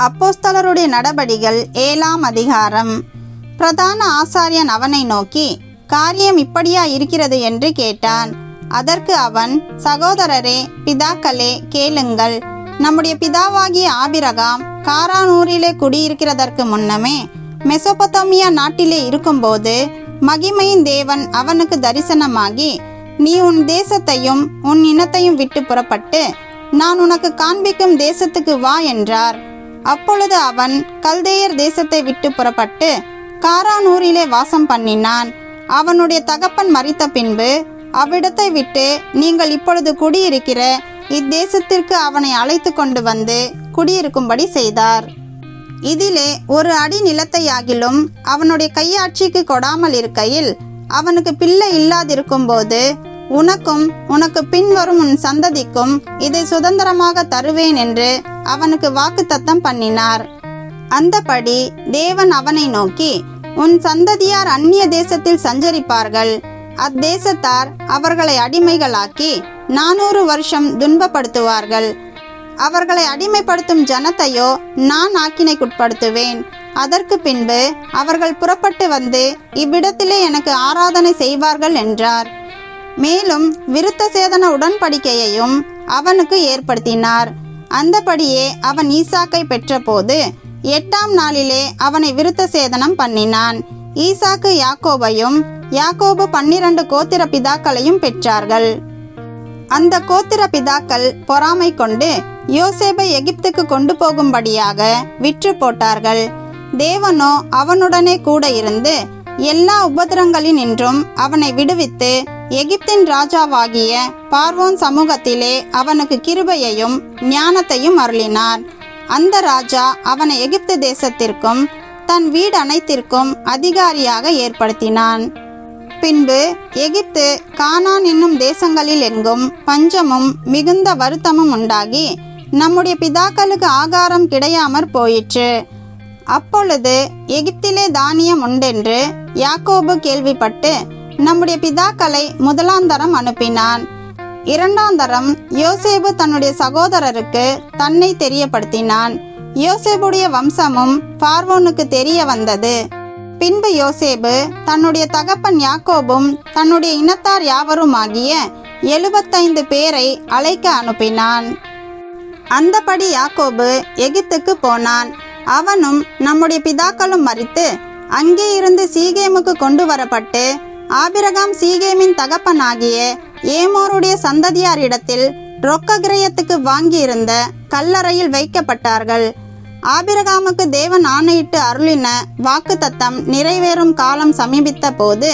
அப்போஸ்தலருடைய நடபடிகள் ஏழாம் அதிகாரம். பிரதான ஆசாரியன் அவனை நோக்கி காரியம் இப்படியா இருக்கிறது? என்று கேட்டான். அதற்கு அவன் சகோதரரே பிதாக்களே கேளுங்கள். நம்முடைய பிதாவாகிய ஆபிரகாம் காரானூரிலே குடியிருக்கிறதற்கு முன்னமே மெசொபொத்தாமியா நாட்டிலே இருக்கும்போது மகிமையின் தேவன் அவனுக்கு தரிசனமாகி நீ உன் தேசத்தையும் உன் இனத்தையும் விட்டு புறப்பட்டு நான் உனக்கு காண்பிக்கும் தேசத்துக்கு வா என்றார். அப்பொழுது அவன் கல்தேயர் தேசத்தை விட்டு புறப்பட்டு காரானூரிலே வாசம் பண்ணினான். அவனுடைய தகப்பன் மறித்த பின்பு அவ்விடத்தை விட்டு நீங்கள் இப்பொழுது குடியிருக்கிற இத்தேசத்திற்கு அவனை அழைத்து கொண்டு வந்து குடியிருக்கும்படி செய்தார். இதிலே ஒரு அடி நிலத்தையாகிலும் அவனுடைய கையாட்சிக்கு கொடாமல் இருக்கையில் அவனுக்கு பிள்ளை இல்லாதிருக்கும்போது உனக்கும் உனக்கு பின்வரும் உன் சந்ததிக்கும் இதை சுதந்திரமாக தருவேன் என்று அவனுக்கு வாக்குத்தத்தம் பண்ணினார். அந்தபடி தேவன் அவனை நோக்கி உன் சந்ததியார் அந்நிய தேசத்தில் சஞ்சரிப்பார்கள். அத்தேசத்தார் அவர்களை அடிமைகளாக்கி நானூறு வருஷம் துன்பப்படுத்துவார்கள். அவர்களை அடிமைப்படுத்தும் ஜனத்தையோ நான் ஆக்கினைக்குட்படுத்துவேன். அதற்கு பின்பு அவர்கள் புறப்பட்டு வந்து இவ்விடத்திலே எனக்கு ஆராதனை செய்வார்கள் என்றார். மேலும் விருத்த சேதன உடன்படிக்கையையும் அவனுக்கு ஏற்படுத்தினார். அந்தபடியே அவன் ஈசாக்கை பெற்றபோது எட்டாம் நாளிலே அவனை விருத்த சேதனம் பண்ணினான். ஈசாக்கு யாக்கோபையும் யாக்கோபு பன்னிரண்டு கோத்திர பிதாக்களையும் பெற்றார்கள். அந்த கோத்திர பிதாக்கள் பொறாமை கொண்டு யோசேபை எகிப்துக்கு கொண்டு போகும்படியாக விற்று போட்டார்கள். தேவனோ அவனுடனே கூட இருந்து எல்லா உபதிரங்களினின்றும் அவனை விடுவித்து எகிப்தின் ராஜாவாகிய பார்வோன் சமூகத்திலே அவனுக்கு கிருபையையும் ஞானத்தையும் அருளினார். அந்த ராஜா அவனை எகிப்து தேசத்திற்கும் தன் வீடு அனைத்திற்கும் அதிகாரியாக ஏற்படுத்தினான். பின்பு எகிப்து கானான் என்னும் தேசங்களில் எங்கும் பஞ்சமும் மிகுந்த வருத்தமும் உண்டாகி நம்முடைய பிதாக்களுக்கு ஆகாரம் கிடையாமற் போயிற்று. அப்பொழுது எகிப்திலே தானியம் உண்டென்று யாக்கோபு கேள்விப்பட்டு நம்முடைய பிதாக்களை முதலாந்தரம் அனுப்பினான். இரண்டாந்தரம் யோசேபு தன்னுடைய சகோதரருக்கு தன்னை தெரியப்படுத்தினான். யோசேபுடைய வம்சமும் பார்வோனுக்கு தெரிய வந்தது. பின்பு யோசேபு தன்னுடைய தகப்பன் யாக்கோபும் தன்னுடைய இனத்தார் யாவருமாகிய எழுபத்தைந்து பேரை அழைக்க அனுப்பினான். அந்தபடி யாக்கோபு எகிப்துக்கு போனான். அவனும் நம்முடைய பிதாக்களும் மறித்து அங்கே இருந்து சீகேமுக்கு கொண்டு வரப்பட்டு ஆபிரகாம் சீகேமின் தகப்பனாகிய ஏமோருடைய சந்ததியாரிடத்தில் ரொக்க கிரயத்துக்கு வாங்கியிருந்த கல்லறையில் வைக்கப்பட்டார்கள். ஆபிரகாமுக்கு தேவன் ஆணையிட்டு அருளின வாக்குத்தத்தம் நிறைவேறும் காலம் சமீபித்த போது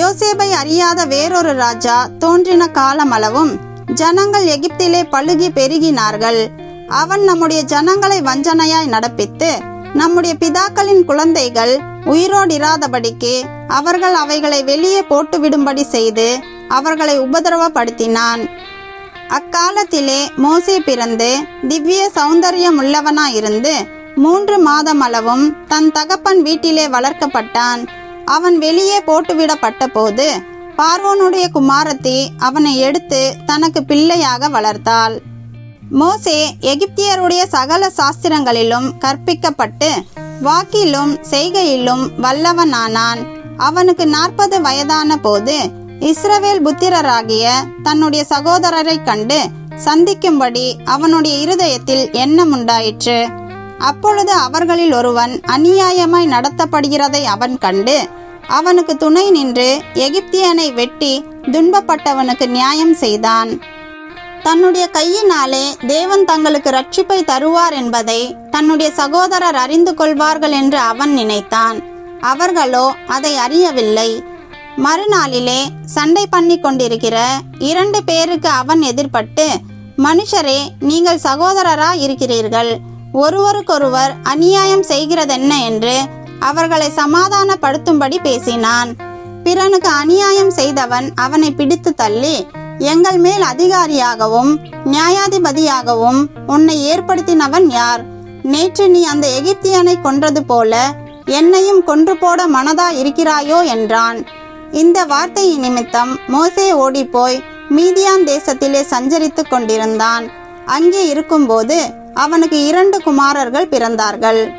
யோசேபை அறியாத வேறொரு ராஜா தோன்றின காலமளவும் ஜனங்கள் எகிப்திலே பழுகி பெருகினார்கள். அவன் நம்முடைய ஜனங்களை வஞ்சனையாய் நடப்பித்து நம்முடைய பிதாக்களின் குழந்தைகள் உயிரோடிராதபடிக்கு அவர்கள் அவைகளை வெளியே போட்டுவிடும்படி செய்து அவர்களை உபதிரவப்படுத்தினான். அக்காலத்திலே மோசே பிறந்து திவ்ய சௌந்தரியம் உள்ளவனாயிருந்து மூன்று மாதம் அளவும் தன் தகப்பன் வீட்டிலே வளர்க்கப்பட்டான். அவன் வெளியே போட்டுவிடப்பட்ட போது பார்வோனுடைய குமாரத்தி அவனை எடுத்து தனக்கு பிள்ளையாக வளர்த்தாள். மோசே எகிப்தியருடைய சகல சாஸ்திரங்களிலும் கற்பிக்கப்பட்டு வாக்கிலும் செய்கையிலும் வல்லவனானான். அவனுக்கு நாற்பது வயதான போது இஸ்ரவேல் புத்திரராகிய தன்னுடைய சகோதரரைக் கண்டு சந்திக்கும்படி அவனுடைய இருதயத்தில் எண்ணம் உண்டாயிற்று. அப்பொழுது அவர்களில் ஒருவன் அநியாயமாய் நடத்தப்படுகிறதை அவன் கண்டு அவனுக்கு துணை நின்று எகிப்தியனை வெட்டி துன்பப்பட்டவனுக்கு நியாயம் செய்தான். தன்னுடைய கையினாலே தேவன் தங்களுக்கு ரட்சிப்பை தருவார் என்பதை தன்னுடைய சகோதரர் அறிந்து கொள்வார்கள் என்று அவன் நினைத்தான். அவர்களோ அதை அறியவில்லை. மறுநாளிலே சண்டை பண்ணி கொண்டிருக்கிற இரண்டு பேருக்கு அவன் எதிர்பட்டு மனுஷரே நீங்கள் சகோதரரா இருக்கிறீர்கள். ஒருவருக்கொருவர் அநியாயம் செய்கிறதென்ன? என்று அவர்களை சமாதானப்படுத்தும்படி பேசினான். பிறனுக்கு அநியாயம் செய்தவன் அவனை பிடித்து தள்ளி எங்கள் மேல் அதிகாரியாகவும் நியாயாதிபதியாகவும் உன்னை ஏற்படுத்தினவன் யார்? நேற்று நீ அந்த எகிப்தியனை கொன்றது போல என்னையும் கொன்று போட மனதா இருக்கிறாயோ என்றான். இந்த வார்த்தையின் நிமித்தம் மோசே ஓடிப்போய் மீதியான் தேசத்திலே சஞ்சரித்துக் கொண்டிருந்தான். அங்கே இருக்கும்போது அவனுக்கு இரண்டு குமாரர்கள் பிறந்தார்கள்.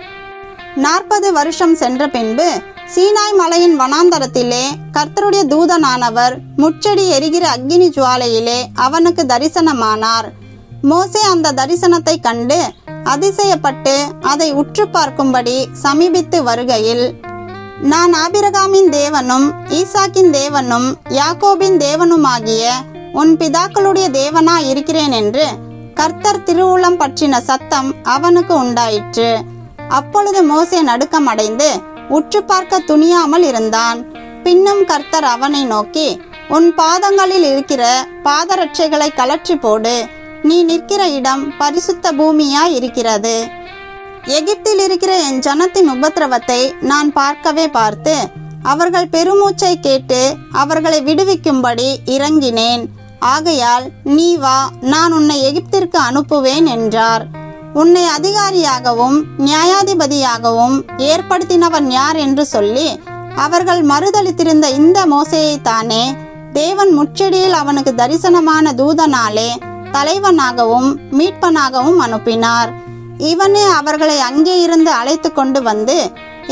நாற்பது வருஷம் சென்ற பின்பு சீனாய் மலையின் வனாந்தரத்திலே கர்த்தருடைய தூதனானவர் முச்செடி எரிகிற அக்னி ஜுவாலையிலே அவனுக்கு தரிசனமானார். மோசே அந்த தரிசனத்தை கண்டு அதிசயப்பட்டு அதை உற்று பார்க்கும்படி சமீபித்து வருகையில் நான் ஆபிரகாமின் தேவனும் ஈசாக்கின் தேவனும் யாக்கோபின் தேவனுமாகிய உன் பிதாக்களுடைய தேவனா இருக்கிறேன் என்று கர்த்தர் திருவுளம் பற்றின சத்தம் அவனுக்கு உண்டாயிற்று. அப்பொழுது மோசே நடுக்கமடைந்து உற்று பார்க்க துணியாமல் இருந்தான். பின்னும் கர்த்தர் அவனை நோக்கி உன் பாதங்களில் இருக்கிற பாதரட்சைகளை கலற்றி போடு. நீ நிற்கிற இடம் பரிசுத்த பூமியாய் இருக்கிறது. எகிப்தில் இருக்கிற என் ஜனத்தின் உபத்திரவத்தை நான் பார்க்கவே பார்த்து அவர்கள் பெருமூச்சை கேட்டு அவர்களை விடுவிக்கும்படி இறங்கினேன். ஆகையால் நீ வா நான் உன்னை எகிப்திற்கு அனுப்புவேன் என்றார். உன்னை அதிகாரியாகவும் நியாயாதிபதியாகவும் ஏற்படுத்தினவன் யார் என்று சொல்லி அவர்கள் மறுதளித்திருந்த இந்த மோசையைத்தானே தேவன் முச்செடியில் அவனுக்கு தரிசனமான தூதனாலே தலைவனாகவும் மீட்பனாகவும் அனுப்பினார். இவனே அவர்களை அங்கே இருந்து அழைத்து கொண்டு வந்து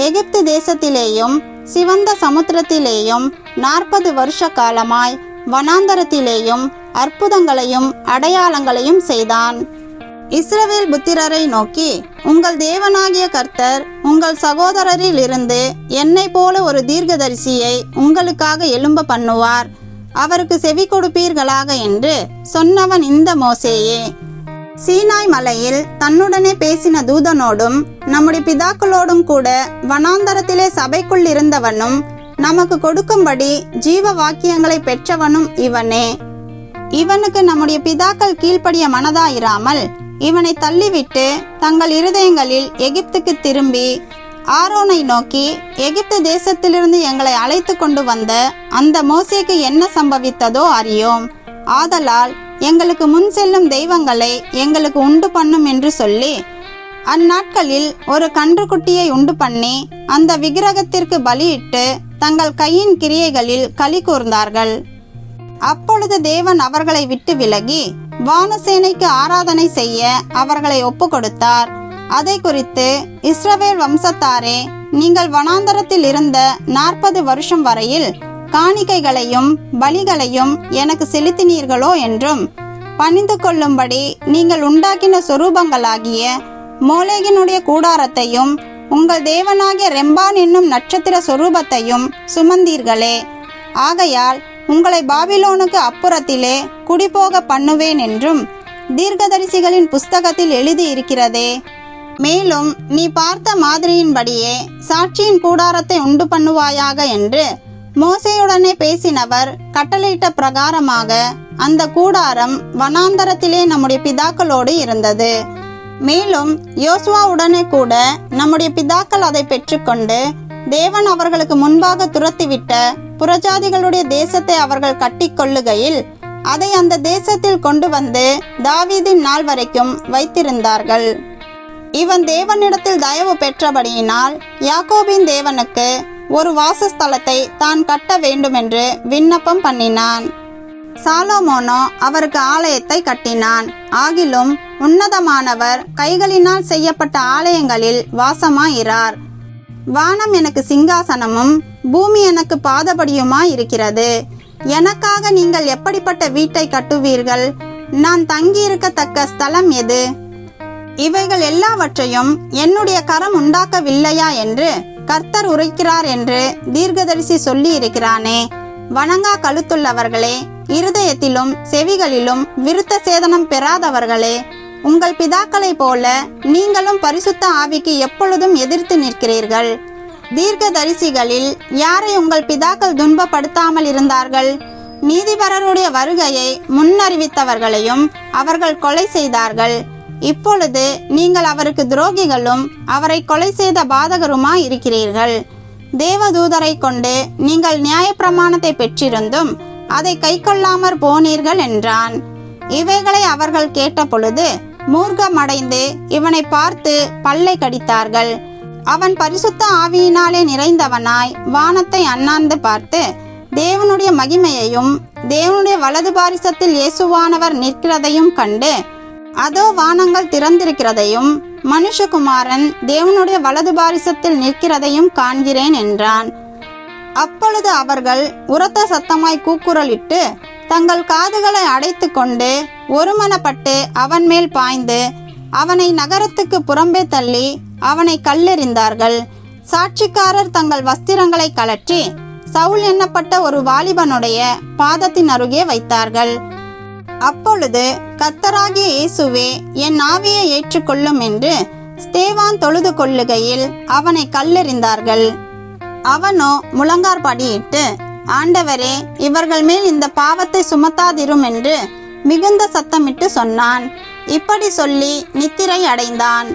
எகிப்து தேசத்திலேயும் சிவந்த சமுத்திரத்திலேயும் நாற்பது வருஷ காலமாய் வனாந்தரத்திலேயும் அற்புதங்களையும் அடையாளங்களையும் செய்தான். இஸ்ரவேல் புத்திரரை நோக்கி உங்கள் தேவனாகிய கர்த்தர் உங்கள் சகோதரரில் இருந்து என்னை போல ஒரு தீர்க்கதரிசியை உங்களுக்காக எழும்ப பண்ணுவார். அவருக்கு செவி கொடுப்பீர்களாக என்று சொன்னவன் இந்த மோசேயே. சீனாய் மலையில் தன்னுடனே பேசின தூதனோடும் நம்முடைய பிதாக்களோடும் கூட வனாந்தரத்திலே சபைக்குள் இருந்தவனும் நமக்கு கொடுக்கும்படி ஜீவ வாக்கியங்களை பெற்றவனும் இவனே. இவனுக்கு நம்முடைய பிதாக்கள் கீழ்ப்படிய மனதாயிராமல் இவனை தள்ளிவிட்டு தங்கள் இருதயங்களில் எகிப்துக்கு திரும்பி ஆரோனை நோக்கி எகிப்து தேசத்திலிருந்து எங்களை அழைத்து கொண்டு வந்த அந்த மோசேக்கு என்ன சம்பவித்ததோ அறியோம். ஆதலால் எங்களுக்கு முன் செல்லும் தெய்வங்களை எங்களுக்கு உண்டு பண்ணும் என்று சொல்லி அந்நாட்களில் ஒரு கன்றுக்குட்டியை உண்டு பண்ணி அந்த விக்கிரகத்திற்கு பலியிட்டு தங்கள் கையின் கிரியைகளில் களி கூர்ந்தார்கள். அப்பொழுது தேவன் அவர்களை விட்டு விலகி வானசேனைக்கு ஆராதனை செய்ய அவர்களை ஒப்பு கொடுத்தார் அதை குறித்து இஸ்ரவேல் வம்சத்தாரே நீங்கள் வனாந்தரத்தில் இருந்த நாற்பது வருஷம் வரையில் காணிக்கைகளையும் பலிகளையும் எனக்கு செலுத்தினீர்களோ என்றும் பணிந்து கொள்ளும்படி நீங்கள் உண்டாக்கின சொரூபங்களாகிய மோலேகினுடைய கூடாரத்தையும் உங்கள் தேவனாகிய ரெம்பான் என்னும் நட்சத்திர சொரூபத்தையும் சுமந்தீர்களே. ஆகையால் உங்களை பாபிலோனுக்கு அப்புறத்திலே குடிபோக பண்ணுவேன் என்றும் தீர்க்கதரிசிகளின் புஸ்தகத்தில் எழுதியிருக்கிறதே. மேலும் நீ பார்த்த மாதிரியின்படியே சாட்சியின் கூடாரத்தை உண்டு பண்ணுவாயாக என்று மோசையுடனே பேசினவர் கட்டளையிட்ட பிரகாரமாக அந்த கூடாரம் வனாந்தரத்திலே நம்முடைய பிதாக்களோடு இருந்தது. மேலும் யோசுவாவுடனே கூட நம்முடைய பிதாக்கள் அதை பெற்றுக்கொண்டு தேவன் அவர்களுக்கு முன்பாக துரத்திவிட்ட புறஜாதிகளுடைய தேசத்தை அவர்கள் கட்டிக்கொள்ளுகையில் அதை அந்த தேசத்தில் கொண்டு வந்து தாவீதின் நாள் வரைக்கும் வைத்திருந்தார்கள். இவன் தேவனிடத்தில் தயவு பெற்றபடியினால் யாக்கோபின் தேவனுக்கு ஒரு வாசஸ்தலத்தை தான் கட்ட வேண்டுமென்று விண்ணப்பம் பண்ணினான். சாலோமோனோ அவருக்கு ஆலயத்தை கட்டினான். ஆகிலும் உன்னதமானவர் கைகளினால் செய்யப்பட்ட ஆலயங்களில் வாசமாயிரார் வானம் எனக்கு சிங்காசனமும் பூமி எனக்கு பாதபடியுமா இருக்கிறது எனக்காக நீங்கள் எப்படிப்பட்ட வீட்டை கட்டுவீர்கள்? நான் தங்கியிருக்கத்தக்க ஸ்தலம் எது? இவைகள் எல்லாவற்றையும் என்னுடைய கரம் உண்டாக்கவில்லையா என்று கர்த்தர் உரைக்கிறார் என்று தீர்க்கதரிசி சொல்லி இருக்கிறானே வணங்கா கழுத்துள்ளவர்களே இருதயத்திலும் செவிகளிலும் விருத்த சேதனம் பெறாதவர்களே உங்கள் பிதாக்களைப் போல நீங்களும் பரிசுத்த ஆவிக்கு எப்பொழுதும் எதிர்த்து நிற்கிறீர்கள். தீர்க்கதரிசிகளில் யாரை உங்கள் பிதாக்கள் துன்பப்படுத்தாமல் இருந்தார்கள்? நீதிபரருடைய வருகையை முன்னறிவித்தவர்களையும் அவர்கள் கொலை செய்தார்கள். இப்பொழுது நீங்கள் அவருக்கு துரோகிகளும் அவரை கொலை செய்த பாதகருமாய் இருக்கிறீர்கள். தேவதூதரை கொண்டு நீங்கள் நியாயப்பிரமாணத்தை பெற்றிருந்தும் அதை கைக்கொள்ளாமற் போனீர்கள் என்றான். இவைகளை அவர்கள் கேட்டபொழுது மூர்க்கமடைந்து இவனை பார்த்து பல்லை கடித்தார்கள். அவன் பரிசுத்த ஆவியினாலே நிறைந்தவனாய் வானத்தை அண்ணாந்து பார்த்து தேவனுடைய மகிமையையும் தேவனுடைய வலது பாரிசத்தில் இயேசுவானவர் நிற்கிறதையும் கண்டு அதோ வானங்கள் திறந்திருக்கிறதையும் மனுஷகுமாரன் தேவனுடைய வலது பாரிசத்தில் நிற்கிறதையும் காண்கிறேன் என்றான். அப்பொழுது அவர்கள் உரத்த சத்தமாய் கூக்குரலிட்டு தங்கள் காதுகளை அடைத்து கொண்டு ஒருமனப்பட்டு அவன் மேல் பாய்ந்து அவனை நகரத்துக்கு புறம்பே தள்ளி அவனை கல்லெறிந்தார்கள். சாட்சிக்காரர் தங்கள் வஸ்திரங்களை கலற்றி சவுல் எண்ணப்பட்ட ஒரு வாலிபனுடைய பாதத்தின் அருகே வைத்தார்கள். அப்பொழுது கத்தராகிய இயேசுவே என் ஆவியை ஏற்றுக்கொள்ளும் என்று ஸ்தேவான் தொழுது கொள்ளுகையில் அவனை கல்லெறிந்தார்கள். அவனோ முழங்கார்படியிட்டு ஆண்டவரே இவர்கள் மேல் இந்த பாவத்தை சுமத்தாதிரும் என்று மிகுந்த சத்தமிட்டு சொன்னான். இப்படி சொல்லி நித்திரை அடைந்தான்.